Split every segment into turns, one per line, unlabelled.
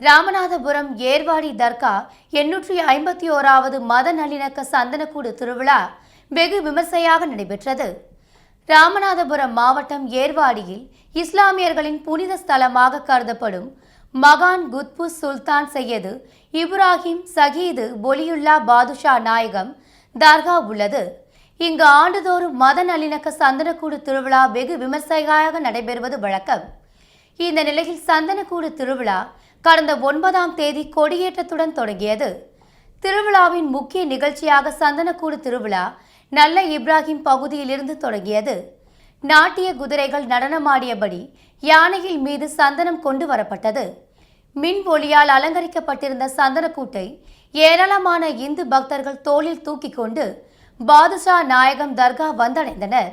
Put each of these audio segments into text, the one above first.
ராமநாதபுரம் ஏர்வாடி தர்கா எண்ணூற்றி ஐம்பத்தி ஓராவது மத நல்லிணக்க சந்தனக்கூடு திருவிழா வெகு விமர்சையாக நடைபெற்றது. ராமநாதபுரம் மாவட்டம் ஏர்வாடியில் இஸ்லாமியர்களின் புனித ஸ்தலமாக கருதப்படும் மகான் குத்பு சுல்தான் சையது இப்ராஹிம் சகீது பொலியுல்லா பாதுஷா நாயகம் தர்கா உள்ளது. இங்கு ஆண்டுதோறும் மத நல்லிணக்க சந்தனக்கூடு திருவிழா வெகு விமர்சையாக நடைபெறுவது வழக்கம். இந்த நிலையில் சந்தனக்கூடு திருவிழா கடந்த ஒன்பதாம் தேதி கொடியேற்றத்துடன் தொடங்கியது. திருவிழாவின் முக்கிய நிகழ்ச்சியாக சந்தனக்கூடு திருவிழா நல்ல இப்ராஹிம் பகுதியிலிருந்து தொடங்கியது. நாட்டிய குதிரைகள் நடனமாடியபடி யானையில் மீது சந்தனம் கொண்டு வரப்பட்டது. மின் ஒளியால் அலங்கரிக்கப்பட்டிருந்த சந்தனக்கூட்டை ஏராளமான இந்து பக்தர்கள் தோளில் தூக்கி கொண்டு பாதுஷா நாயகம் தர்கா வந்தடைந்தனர்.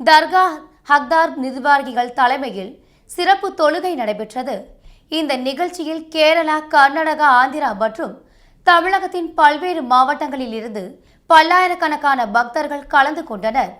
தர்கா ஹக்தார் நிர்வாகிகள் தலைமையில் சிறப்பு தொழுகை நடைபெற்றது. இந்த நிகழ்ச்சியில் கேரளா கர்நாடகா ஆந்திரா மற்றும் தமிழகத்தின் பல்வேறு மாவட்டங்களில் இருந்து பல்லாயிரக்கணக்கான பக்தர்கள் கலந்து கொண்டனர்.